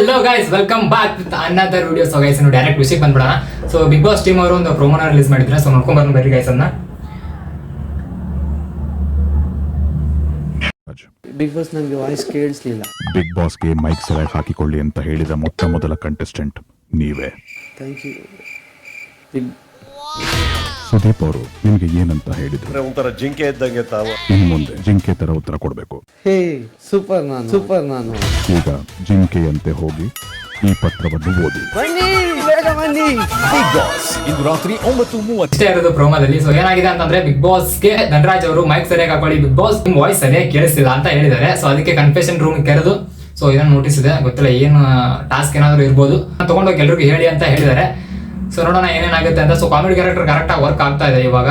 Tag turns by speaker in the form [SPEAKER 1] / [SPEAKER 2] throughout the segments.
[SPEAKER 1] Hello guys welcome back with another video so guys direct ವಿಷಯಕ್ಕೆ ಬಂದ್ಬಿಡೋಣ. So Bigg boss team ಅವರು ಒಂದು ಪ್ರೊಮೋನ release ಮಾಡಿದ್ರೆ. ಸೊ ನೋಡ್ಕೊಂಡ್ ಬರ್ಲಿ ಬರ್ರಿ ಗೈಸ್ ಅನ್ನ
[SPEAKER 2] ಬಿಗ್ ಬಾಸ್ ನನಗೆ ವಾಯ್ಸ್ ಕೇಳಿಸ್ಲಿಲ್ಲ.
[SPEAKER 3] ಬಿಗ್ ಬಾಸ್ಗೆ ಮೈಕ್ ಸೆಲೆಕ್ಟ್ ಹಾಕಿಕೊಳ್ಳಿ ಅಂತ ಹೇಳಿದ ಮೊತ್ತ ಮೊದಲ ಕಂಟೆಸ್ಟೆಂಟ್ ನೀವೇ.
[SPEAKER 2] ಥ್ಯಾಂಕ್ ಯು ಬಿಗ್
[SPEAKER 3] ಸುದೀಪ್ ಅವರು ನಿಮ್ಗೆ ಏನಂತ ಹೇಳಿದ್ರು?
[SPEAKER 4] ಒಂಥರ ಜಿಂಕೆ ಇದ್ದಂಗೆ ತಾವು.
[SPEAKER 3] ಇನ್ ಮುಂದೆ ಜಿಂಕೆ ತರ ಉತ್ತರ ಕೊಡ್ಬೇಕು.
[SPEAKER 2] ಹೇ ಸೂಪರ್ ನಾನು ಸೂಪರ್ ನಾನು.
[SPEAKER 3] ಈಗ ಜಿಂಕೆಯಂತೆ ಹೋಗಿ ಈ ಪತ್ರವನ್ನು ಓದಿ.
[SPEAKER 2] ಬನ್ನಿ ಬೇಗ ಬನ್ನಿ.
[SPEAKER 5] ಇಂದು ರಾತ್ರಿ ಒಂಬತ್ತು ಮೂವತ್ತು.
[SPEAKER 1] ಇಷ್ಟೇ ಇರೋದು ಪ್ರೋಮೋದಲ್ಲಿ ಸೊ ಏನಾಗಿದೆ ಅಂತಂದ್ರೆ ಬಿಗ್ ಬಾಸ್ಗೆ ಧನರಾಜ್ ಅವರು ಮೈಕ್ ಸರಿಯಾಗಿ ಹಾಕೊಳ್ಳಿ. ಬಿಗ್ ಬಾಸ್ ನಿಮ್ ವಾಯ್ಸ್ ಸರಿಯಾಗಿ ಕೇಳಿಸ್ತಿಲ್ಲ ಅಂತ ಹೇಳಿದ್ದಾರೆ. ಸೊ ಅದಕ್ಕೆ ಕನ್ಫೆಷನ್ ರೂಮ್ ಕರೆದು ಸೊ ಇದನ್ನ ನೋಟಿಸ್ ಇದೆ. ಗೊತ್ತಿಲ್ಲ ಏನು ಟಾಸ್ಕ್ ಏನಾದ್ರು ಇರ್ಬೋದು. ತಗೊಂಡೋಗಿ ಎಲ್ರಿಗೂ ಹೇಳಿ ಅಂತ ಹೇಳಿದ್ದಾರೆ. ಸೊ ನೋಡೋಣ ಏನೇನಾಗುತ್ತೆ ಅಂತ. ಸೊ ಕಾಮಿಡಿ ಕ್ಯಾರೆಕ್ಟರ್ ಕರೆಕ್ಟ್ ಆಗಿ ವರ್ಕ್ ಆಗ್ತಾ ಇದೆ ಇವಾಗ.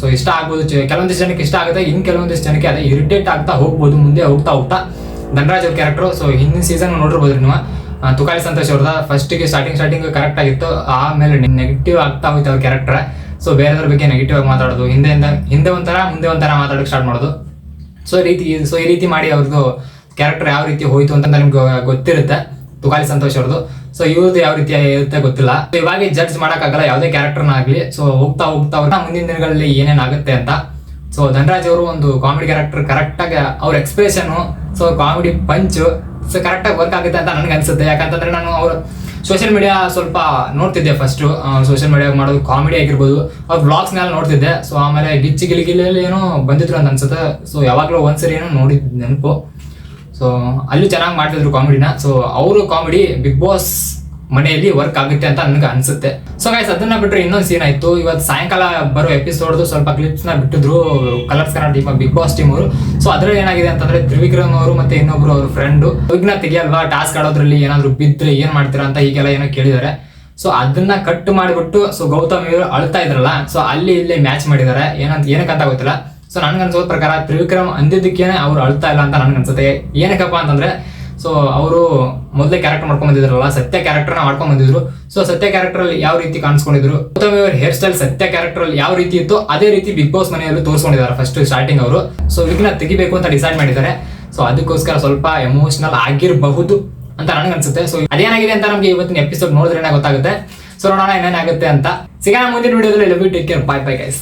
[SPEAKER 1] ಸೊ ಇಷ್ಟ ಆಗ್ಬೋದು. ಕೆಲವೊಂದಿಷ್ಟು ಜನಕ್ಕೆ ಇಷ್ಟ ಆಗುತ್ತೆ. ಇನ್ನು ಕೆಲವೊಂದಿಷ್ಟು ಜನಕ್ಕೆ ಅದೇ ಇರಿಟೇಟ್ ಆಗ್ತಾ ಹೋಗ್ಬೋದು, ಮುಂದೆ ಹೋಗ್ತಾ ಹೋಗ್ತಾ. ಧನರಾಜ್ ಅವ್ರ ಕ್ಯಾರೆಕ್ಟರ್ ಸೊ ಹಿಂದಿನ ಸೀಸನ್ ನೋಡಿರ್ಬೋದು ನೀವು. ತುಕಾಲಿ ಸಂತೋಷ್ ಅವ್ರದ ಫಸ್ಟಿಗೆ ಸ್ಟಾರ್ಟಿಂಗ್ ಸ್ಟಾರ್ಟಿಂಗ್ ಕರೆಕ್ಟ್ ಆಗಿತ್ತು. ಆಮೇಲೆ ನೆಗೆಟಿವ್ ಆಗ್ತಾ ಹೋಯ್ತು ಅವ್ರ ಕ್ಯಾರೆಕ್ಟರ್ ಸೊ ಬೇರೆಯವ್ರ ಬಗ್ಗೆ ನೆಗೆಟಿವ್ ಆಗಿ ಮಾತಾಡೋದು. ಹಿಂದೆ ಹಿಂದೆ ಒಂಥರ, ಮುಂದೆ ಒಂಥರ ಮಾತಾಡೋಕೆ ಸ್ಟಾರ್ಟ್ ಮಾಡೋದು. ಸೊ ರೀತಿ ಸೊ ಈ ರೀತಿ ಮಾಡಿ ಅವ್ರದ್ದು ಕ್ಯಾರೆಕ್ಟರ್ ಯಾವ ರೀತಿ ಹೋಯಿತು ಅಂತ ನಿಮ್ಗೆ ಗೊತ್ತಿರುತ್ತೆ. ತುಕಾಲಿ ಸಂತೋಷ್ ಅವ್ರದ್ದು. ಸೊ ಇವ್ರದ್ದು ಯಾವ ರೀತಿ ಇರುತ್ತೆ ಗೊತ್ತಿಲ್ಲ. ಇವಾಗ ಜಡ್ಜ್ ಮಾಡೋಕ್ಕಾಗಲ್ಲ, ಯಾವುದೇ ಕ್ಯಾರೆಕ್ಟರ್ನ ಆಗಲಿ. ಸೊ ಹೋಗ್ತಾ ಹೋಗ್ತಾ ಅವ್ರನ್ನ ಮುಂದಿನ ದಿನಗಳಲ್ಲಿ ಏನೇನಾಗುತ್ತೆ ಅಂತ. ಸೊ ಧನರಾಜ್ ಅವರು ಒಂದು ಕಾಮಿಡಿ ಕ್ಯಾರೆಕ್ಟರ್ ಕರೆಕ್ಟಾಗಿ ಅವ್ರ expression so comedy punch so ಕರೆಕ್ಟಾಗಿ ವರ್ಕ್ ಆಗುತ್ತೆ ಅಂತ ನನಗೆ ಅನ್ಸುತ್ತೆ. ಯಾಕಂತಂದ್ರೆ ನಾನು ಅವರು ಸೋಷಿಯಲ್ ಮೀಡಿಯಾ ಸ್ವಲ್ಪ ನೋಡ್ತಿದ್ದೆ ಫಸ್ಟು ಸೋಷಿಯಲ್ ಮೀಡಿಯಾ ಮಾಡೋದು ಕಾಮಿಡಿ ಆಗಿರ್ಬೋದು. ಅವ್ರ ಬ್ಲಾಗ್ಸ್ನೆಲ್ಲ ನೋಡ್ತಿದ್ದೆ. ಸೊ ಆಮೇಲೆ ಗಿಚ್ಚಿ ಗಿಲಿಗಿಲಿ ಏನೋ ಬಂದಿದ್ರು ಅಂತ ಅನ್ಸುತ್ತೆ. ಸೊ ಯಾವಾಗಲೂ ಒಂದ್ಸರಿ ಏನೋ ನೋಡಿದ್ ನೆನಪು. ಸೊ ಅಲ್ಲೂ ಚೆನ್ನಾಗಿ ಮಾಡ್ತಿದ್ರು ಕಾಮಿಡಿನ. ಸೊ ಅವರು ಕಾಮಿಡಿ ಬಿಗ್ ಬಾಸ್ ಮನೆಯಲ್ಲಿ ವರ್ಕ್ ಆಗುತ್ತೆ ಅಂತ ನನಗೆ ಅನ್ಸುತ್ತೆ. ಸೊ ಗೈಸ್ ಅದನ್ನ ಬಿಟ್ಟರೆ ಇನ್ನೊಂದು ಸೀನ್ ಆಯ್ತು. ಇವತ್ತು ಸಾಯಂಕಾಲ ಬರೋ ಎಪಿಸೋಡ್ದು ಸ್ವಲ್ಪ ಕ್ಲಿಪ್ಸ್ನ ಬಿಟ್ಟಿದ್ರು Colors Kannada team big boss team ಅವರು. ಸೊ ಅದ್ರಲ್ಲಿ ಏನಾಗಿದೆ ಅಂತಂದ್ರೆ ತ್ರಿವಿಕ್ರಮ್ ಅವರು ಮತ್ತೆ ಇನ್ನೊಬ್ರು ಅವ್ರ ಫ್ರೆಂಡ್ ವಿಘ್ನ ತೆಗಿಯಲ್ವಾ? ಟಾಸ್ಕ್ ಆಡೋದ್ರಲ್ಲಿ ಏನಾದ್ರು ಬಿದ್ದರೆ ಏನ್ ಮಾಡ್ತೀರಾ ಅಂತ ಹೀಗೆಲ್ಲ ಏನೋ ಕೇಳಿದ್ದಾರೆ ಸೊ ಅದನ್ನ ಕಟ್ ಮಾಡಿಬಿಟ್ಟು ಸೊ ಗೌತಮ್ ಇವರು ಅಳ್ತಾ ಇದ್ರಲ್ಲ. ಸೊ ಅಲ್ಲಿ ಇಲ್ಲಿ ಮ್ಯಾಚ್ ಮಾಡಿದ್ದಾರೆ ಏನಂತ ಏನಕ್ಕಂತ ಗೊತ್ತಿಲ್ಲ. ಸೊ ನನ್ಗೆ ಅನ್ಸೋ ಪ್ರಕಾರ ತ್ರಿವಿಕ್ರಮ್ ಅಂದಿದ್ದಕ್ಕೇನೆ ಅವ್ರು ಅಳ್ತಾ ಇಲ್ಲ ಅಂತ ನನ್ಗೆ ಅನ್ಸುತ್ತೆ ಏನಕ್ಕಪ್ಪ ಅಂತಂದ್ರೆ ಸೊ ಅವರು ಮೊದಲೇ ಕ್ಯಾರೆಕ್ಟರ್ ಮಾಡ್ಕೊಂಡ್ ಬಂದಿದ್ರಲ್ಲ ಸತ್ಯ ಕ್ಯಾರೆಕ್ಟರ್ನ ಮಾಡ್ಕೊಂಡ್ ಬಂದಿದ್ರು ಸೊ ಸತ್ಯ ಕ್ಯಾರೆಕ್ಟರ್ ಅಲ್ಲಿ ಯಾವ ರೀತಿ ಕಾಣಿಸ್ಕೊಂಡಿದ್ರು? ಗೌತಮ್ ಅವ್ರ ಹೇರ್ ಸ್ಟೈಲ್ ಸತ್ಯ ಕ್ಯಾರೆಕ್ಟರ್ ಅಲ್ಲಿ ಯಾವ ರೀತಿ ಇತ್ತು ಅದೇ ರೀತಿ ಬಿಗ್ ಬಾಸ್ ಮನೆಯಲ್ಲಿ ತೋರಿಸ್ಕೊಂಡಿದ್ದಾರೆ ಫಸ್ಟ್ ಸ್ಟಾರ್ಟಿಂಗ್ ಅವರು. ಸೊ ವಿಘ್ನ ತೆಗಿಬೇಕು ಅಂತ ಡಿಸೈಡ್ ಮಾಡಿದ್ದಾರೆ. ಸೊ ಅದಕ್ಕೋಸ್ಕರ ಸ್ವಲ್ಪ ಎಮೋಷನಲ್ ಆಗಿರಬಹುದು ಅಂತ ನನಗೆ ಅನ್ಸುತ್ತೆ ಸೊ ಅದೇನಾಗಿದೆ ಅಂತ ನಮಗೆ ಇವತ್ತಿನ ಎಪಿಸೋಡ್ ನೋಡಿದ್ರೆ ಗೊತ್ತಾಗುತ್ತೆ. ಸೊ ನೋಡೋಣ ಏನೇನಾಗುತ್ತೆ ಅಂತ. ಸಿಗೋಣ ಮುಂದಿನ ವಿಡಿಯೋದಲ್ಲಿ love you take care bye bye guys